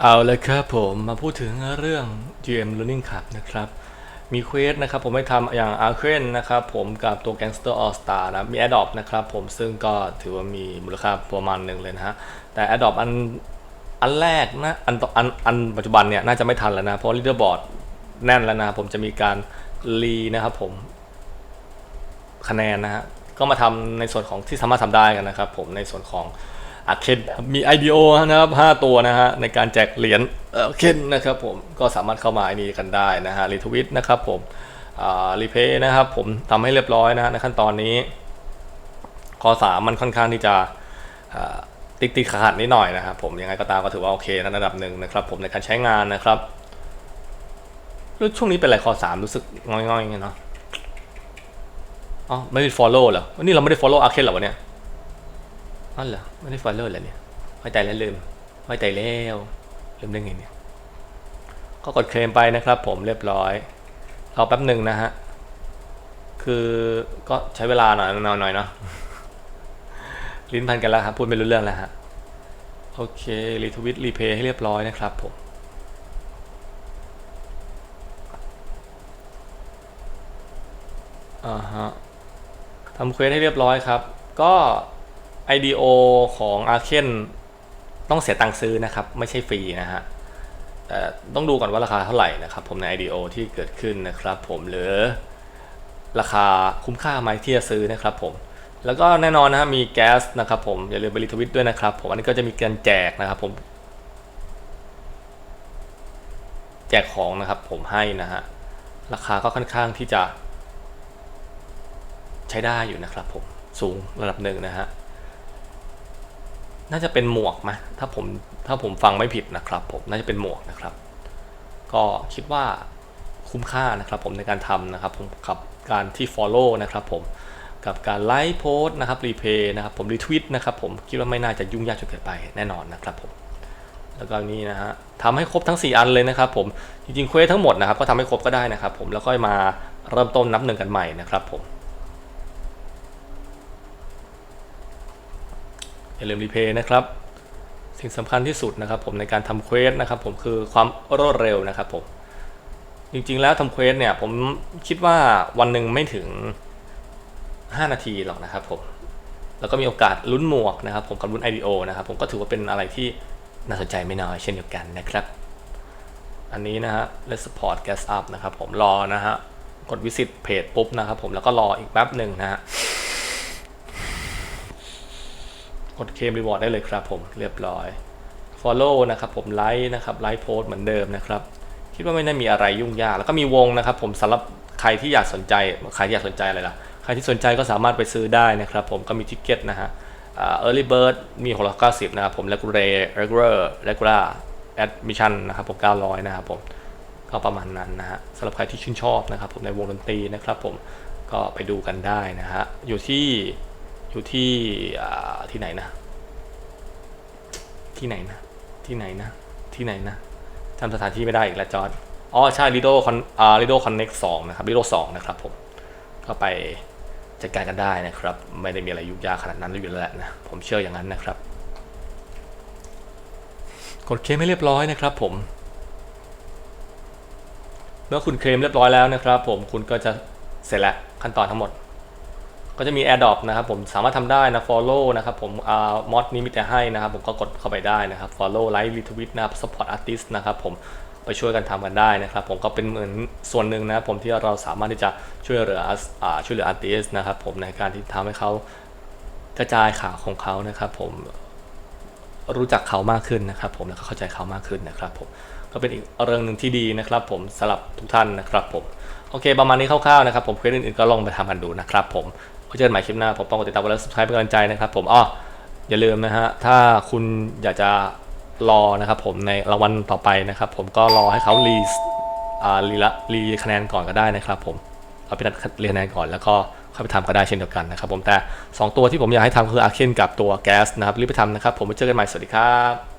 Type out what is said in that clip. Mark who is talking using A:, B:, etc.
A: เอาลยครับผมมาพูดถึงเรื่อง GM Learning Club นะครับ มีเควสนะครับผมให้ทำอย่าง a r k e n นะครับผมกับตัว Gangster All Star นะมี Adopt นะครับผมซึ่งก็ถือว่ามีมูลค่าประมาณหนึ่งเลยนะฮะ แต่ Adopt อันอันแรกนะอันต่ออันอันปัจจุบันเนี่ย น่าจะไม่ทันแล้วนะ เพราะ Leaderboard แน่นแล้วนะ ผมจะมีการรีนะครับผมคะแนนนะฮะ ก็มาทำในส่วนของที่สามารถทำได้กันนะครับผมในส่วนของ อาเคนมี IDO นะครับ5ตัวนะฮะในการแจกเหรียญเออเคนนะครับผมก็สามารถเข้ามาไอ้นี้กันได้นะฮะรีทวิตนะครับผมอ่ารีเพย์นะครับผมทำให้เรียบร้อยนะฮะในขั้นตอนนี้ข้อ3มันค่อนข้างที่จะอ่าติดติดขัดนิดหน่อยนะครับผมยังไงก็ตามก็ถือว่าโอเคนระดับหนึ่งนะครับผมในการใช้งานนะครับแล้วช่วงนี้เป็นอะไรข้อ3รู้สึกง่อยๆไงเนาะอ๋อไม่ได้ follow เหรอวันนี้เราไม่ได้ follow อาเคนเหรอวะเนี่ย อ๋อเหรอไม่ได้ follow เหรอเนี่ยไว้ใจแล้วลืมไว้ใจแล้วลืมได้ไงเนี่ยก็กดเคลมไปนะครับ ผมเรียบร้อยรอแป๊บหนึ่งนะฮะคือก็ใช้เวลาหน่อยนอยหน่อยเนาะลิ้นพันกันแล้วครับพูดไม่รู้เรื่องแล้วฮะโอเครีทวิตรีเพย์ให้เรียบร้อยนะครับผมอ่าฮะทำเควสให้เรียบร้อยครับ ก็ IDO ของ a r k e n ต้องเสียตังค์ซื้อนะครับ ไม่ใช่ฟรีนะฮะแต่ต้องดูก่อนว่าราคาเท่าไหร่นะครับผมใน IDO ที่เกิดขึ้นนะครับผมหรือราคาคุ้มค่าไหมที่จะซื้อนะครับผมแล้วก็แน่นอนนะฮะมีแก๊สนะครับผมอย่าลืมไปรีทวิตด้วยนะครับผมอันนี้ก็จะมีการแจกนะครับผม แจกของนะครับผมให้นะฮะราคาก็ค่อนข้างที่จะ ใช้ได้อยู่นะครับผมสูงระดับหนึ่งนะฮะ น่าจะเป็นหมวกไหมถ้าผมถ้าผมฟังไม่ผิดนะครับผมน่าจะเป็นหมวกนะครับ ก็คิดว่าคุ้มค่านะครับผมในการทำนะครับผมกับการที่ follow นะครับผมกับการไลค์โพสต์นะครับรีเพย์นะครับผมรีทวิตนะครับผมคิดว่าไม่น่าจะยุ่งยากจนเกินไปแน่นอนนะครับผมแล้วก็นี่นะฮะทำให้ครบทั้ง 4 อันเลยนะครับผมจริงๆเควสทั้งหมดนะครับก็ทำให้ครบก็ได้นะครับผมแล้วก็มาเริ่มต้นนับหนึ่งกันใหม่นะครับผม อย่าลืมรีเพย์นะครับ สิ่งสำคัญที่สุดนะครับ ผมในการทำเควสนะครับ ผมคือความรวดเร็วนะครับผมจริงๆแล้วทำเควสเนี่ยผมคิดว่าวันหนึ่งไม่ถึง 5 นาทีหรอกนะครับผมแล้วก็มีโอกาสลุ้นหมวกนะครับ ผมกับลุ้น IDO นะครับ ผมก็ถือว่าเป็นอะไรที่น่าสนใจไม่น้อยเช่นเดียวกันนะครับ อันนี้นะฮะ Let's support gas up นะครับผมรอนะฮะกดวิสิตเพจปุ๊บนะครับผมแล้วก็รออีกแป๊บหนึ่งนะฮะ กดเคลมรีวอร์ดได้เลยครับผมเรียบร้อย Follow นะครับผมไลค์นะครับไลค์โพสเหมือนเดิมนะครับคิดว่าไม่ได้มีอะไรยุ่งยาก แล้วก็มีวงนะครับผมสำหรับใครที่อยากสนใจใครที่อยากสนใจอะไรล่ะใครที่สนใจก็สามารถไปซื้อได้นะครับผมก็มีทิกเก็ตนะฮะเอ่า early bird มี690นะครับผม regular regular regular admission นะครับผม900นะครับผมก็ประมาณนั้นนะฮะสำหรับใครที่ชื่นชอบนะครับผมในวงดนตรีนะครับผมก็ไปดูกันได้นะฮะอยู่ที่ อยู่ที่ที่ไหนนะ ที่ไหนนะ ที่ไหนนะ ที่ไหนนะจำสถานที่ไม่ได้อีกแล้วจอร์ดอ๋อใช่ Lido Con อ่า Lido Connect 2นะครับ Lido 2นะครับผมก็ไปจัดการกันได้นะครับ ไม่ได้มีอะไรยุ่งยากขนาดนั้นอยู่แล้วนะผมเชื่ออย่างนั้นนะครับ กดเคลมให้เรียบร้อยนะครับผมเมื่อคุณเคลมเรียบร้อยแล้วนะครับ ผมคุณก็จะเสร็จแล้วขั้นตอนทั้งหมด ก็จะมี AirDrop นะครับผมสามารถทำได้นะ Follow นะครับผมอ่ามอดนี้มีแต่ให้นะครับผมก็กดเข้าไปได้นะครับ Follow Like Retweet นะครับ Support Artist นะครับผมไปช่วยกันทำกันได้นะครับผมก็เป็นเหมือนส่วนหนึ่งนะครับผมที่เราสามารถที่จะช่วยเหลืออ่าช่วยเหลือ Artist นะครับผมในการที่ทำให้เขากระจายข่าวของเขานะครับผมรู้จักเขามากขึ้นนะครับผมแล้วก็เข้าใจเขามากขึ้นนะครับผมก็เป็นอีกเรื่องหนึ่งที่ดีนะครับผมสำหรับทุกท่านนะครับผมโอเค ประมาณนี้คร่าวๆนะครับผมเควสอื่นๆก็ลองไปทำกันดูนะครับผม เจอกันใหม่คลิปหน้า ผมป้องกดติดตามและ subscribe เป็นกำลังใจนะครับ ผมอ้ออย่าลืมนะฮะ ถ้าคุณอยากจะรอนะครับผมในรางวัลต่อไปนะครับ ผมก็รอให้เขารีอ่ารีละรีคะแนนก่อนก็ได้นะครับ ผมเอาไปนัดรีคะแนนก่อนแล้วก็เข้าไปทำก็ได้เช่นเดียวกันนะครับ ผมแต่ 2 ตัวที่ผมอยากให้ทำคืออาเคนกับตัวแก๊สนะครับรีบไปทำนะครับ ผมไว้เจอกันใหม่สวัสดีครับ